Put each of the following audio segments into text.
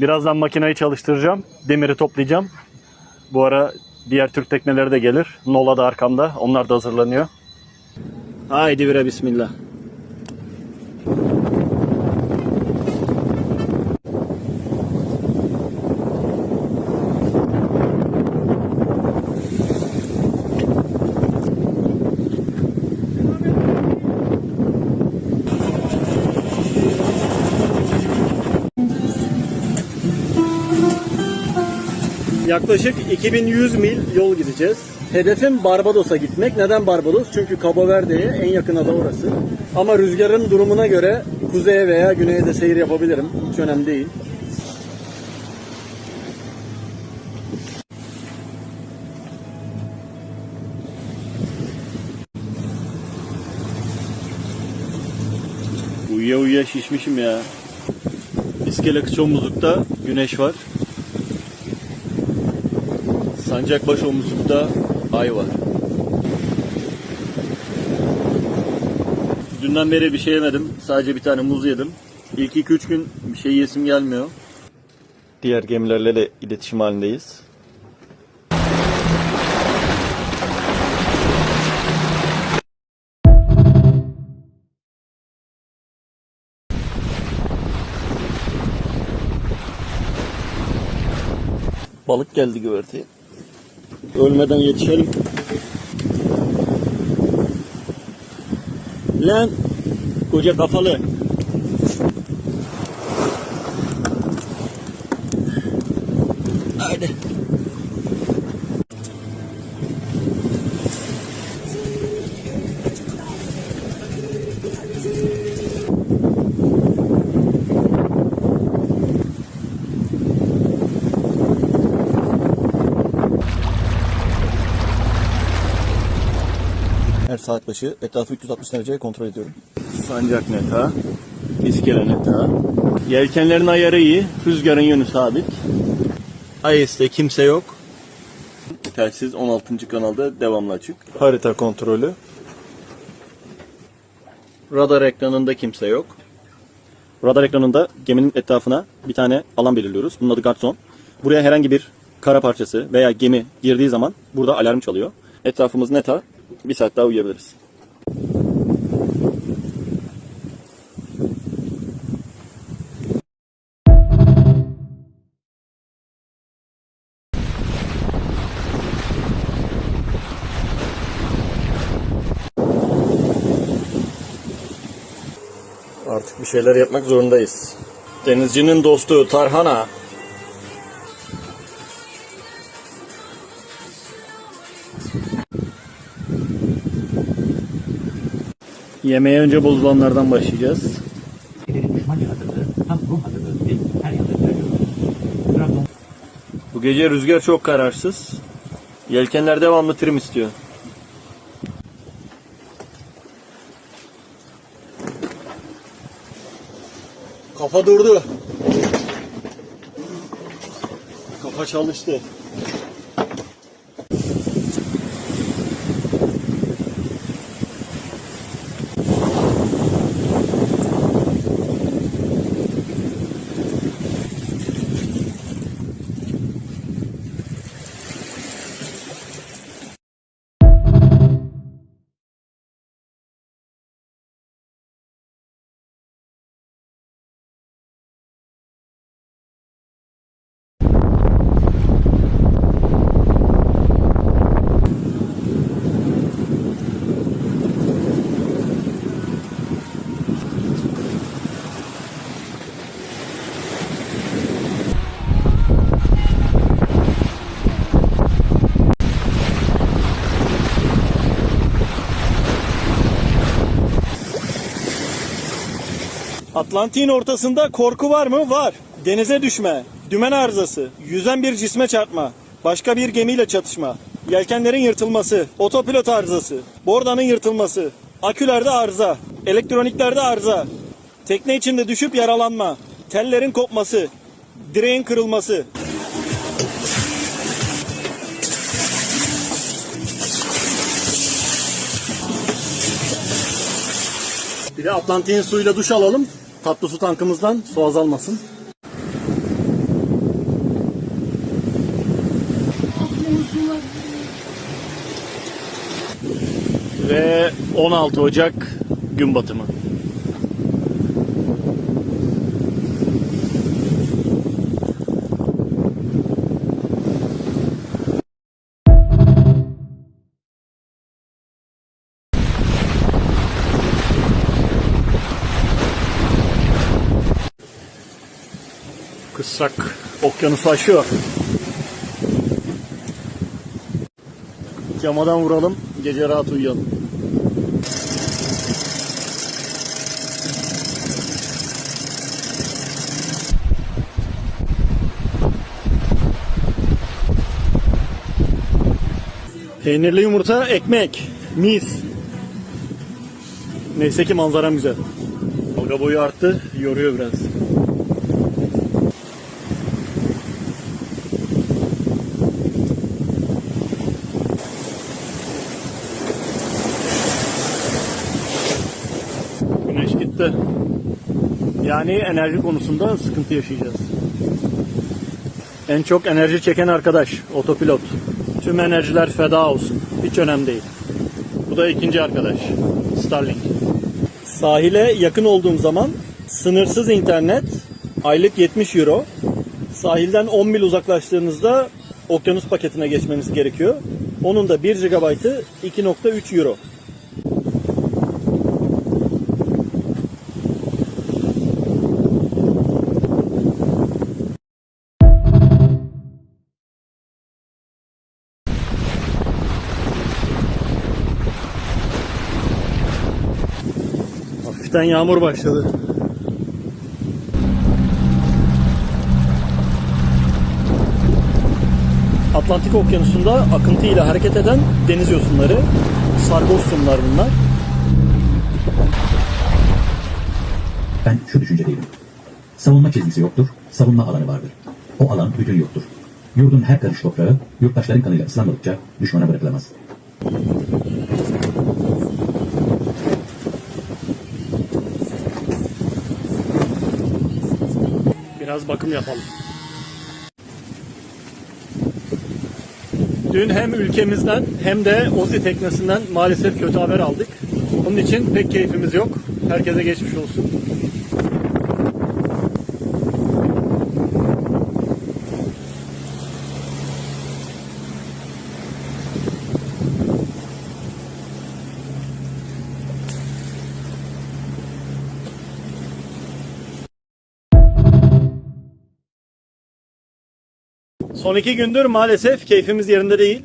Birazdan makineyi çalıştıracağım. Demiri toplayacağım. Bu ara diğer Türk tekneleri de gelir. Nola da arkamda. Onlar da hazırlanıyor. Haydi bire bismillah. Yaklaşık 2100 mil yol gideceğiz. Hedefim Barbados'a gitmek. Neden Barbados? Çünkü Cabo Verde'ye en yakın ada orası. Ama rüzgarın durumuna göre kuzeye veya güneye de seyir yapabilirim. Hiç önemli değil. Uyuya uyuya şişmişim ya. İskele kıç omuzlukta güneş var. Sancakbaşı omuzlukta ay var. Dünden beri bir şey yemedim. Sadece bir tane muz yedim. İlk 2-3 gün bir şey yesim gelmiyor. Diğer gemilerle de iletişim halindeyiz. Balık geldi güverteye. Ölmeden yetişelim. Lan koca kafalı. Saat başı etrafı 360 derece kontrol ediyorum. Sancak neta, iskele neta. Yelkenlerin ayarı iyi, rüzgarın yönü sabit. IS'te kimse yok. Telsiz 16. kanalda devamlı açık. Harita kontrolü. Radar ekranında kimse yok. Radar ekranında geminin etrafına bir tane alan belirliyoruz. Bunun adı guard zone. Buraya herhangi bir kara parçası veya gemi girdiği zaman burada alarm çalıyor. Etrafımız neta. Bir saat daha uyuyabiliriz. Artık bir şeyler yapmak zorundayız. Denizcinin dostu Tarhana. Yemeğe önce bozulanlardan başlayacağız. Bu gece rüzgar çok kararsız. Yelkenler devamlı trim istiyor. Kafa durdu. Kafa çalıştı. Atlantik'in ortasında korku var mı? Var. Denize düşme, dümen arızası, yüzen bir cisme çarpma, başka bir gemiyle çatışma, yelkenlerin yırtılması, otopilot arızası, bordanın yırtılması, akülerde arıza, elektroniklerde arıza, tekne içinde düşüp yaralanma, tellerin kopması, direğin kırılması, Bir de Atlantik'in suyuyla duş alalım tatlı su tankımızdan su azalmasın. Ve 16 Ocak gün batımı. Kısrak okyanusu aşıyor. Yamadan vuralım, gece rahat uyuyalım. Peynirli yumurta, ekmek, mis. Neyse ki manzaram güzel. Dalga boyu arttı, yoruyor biraz. Güneş gitti. Yani enerji konusunda sıkıntı yaşayacağız. En çok enerji çeken arkadaş, otopilot. Tüm enerjiler feda olsun. Hiç önemli değil. Bu da ikinci arkadaş, Starlink. Sahile yakın olduğum zaman sınırsız internet, aylık 70 euro. Sahilden 10 mil uzaklaştığınızda okyanus paketine geçmeniz gerekiyor. Onun da 1 GB'ı 2.3 euro. Hafiften yağmur başladı. Atlantik Okyanusu'nda akıntıyla hareket eden deniz yosunları, sargossumlar bunlar. Ben şu düşüncedeyim. Savunma çizgisi yoktur, savunma alanı vardır. O alan bütün yoktur. Yurdun her karış toprağı, yurttaşların kanıyla ıslanmadıkça düşmana bırakılamaz. Biraz bakım yapalım. Dün hem ülkemizden hem de Ozi teknesinden maalesef kötü haber aldık. Onun için pek keyfimiz yok. Herkese geçmiş olsun. Son iki gündür maalesef keyfimiz yerinde değil.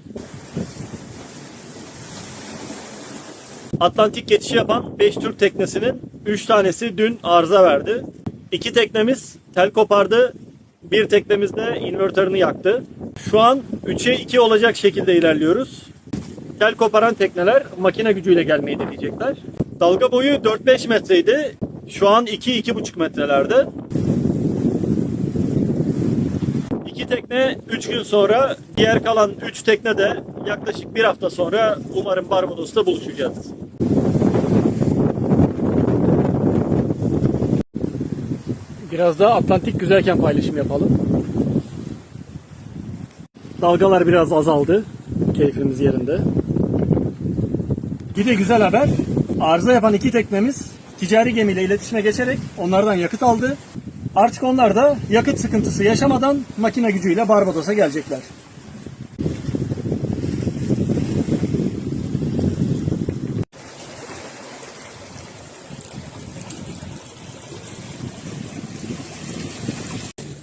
Atlantik geçişi yapan 5 Türk teknesinin 3 tanesi dün arıza verdi. 2 teknemiz tel kopardı. Bir teknemiz de invertörünü yaktı. Şu an 3'e 2 olacak şekilde ilerliyoruz. Tel koparan tekneler makine gücüyle gelmeyi deneyecekler. Dalga boyu 4-5 metreydi. Şu an 2-2,5 metrelerde. İki tekne 3 gün sonra, diğer kalan 3 tekne de yaklaşık bir hafta sonra umarım Barbados'ta buluşacağız. Biraz daha Atlantik güzelken paylaşım yapalım. Dalgalar biraz azaldı. Keyfimiz yerinde. Bir de güzel haber. Arıza yapan iki teknemiz ticari gemiyle iletişime geçerek onlardan yakıt aldı. Artık onlar da yakıt sıkıntısı yaşamadan makine gücüyle Barbados'a gelecekler.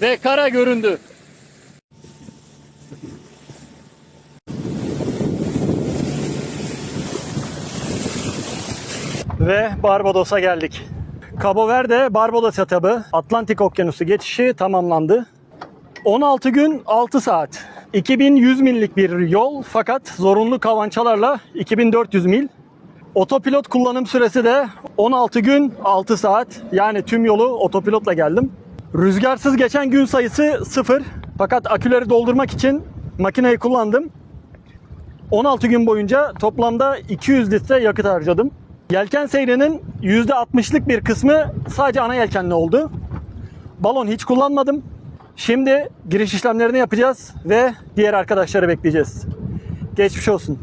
Ve kara göründü. Ve Barbados'a geldik. Cabo Verde Barbados etabı Atlantik Okyanusu geçişi tamamlandı. 16 gün 6 saat. 2100 millik bir yol fakat zorunlu kavançalarla 2400 mil. Otopilot kullanım süresi de 16 gün 6 saat. Yani tüm yolu otopilotla geldim. Rüzgarsız geçen gün sayısı 0. Fakat aküleri doldurmak için makineyi kullandım. 16 gün boyunca toplamda 200 litre yakıt harcadım. Yelken seyrinin %60'lık bir kısmı sadece ana yelkenli oldu. Balon hiç kullanmadım. Şimdi giriş işlemlerini yapacağız ve diğer arkadaşları bekleyeceğiz. Geçmiş olsun.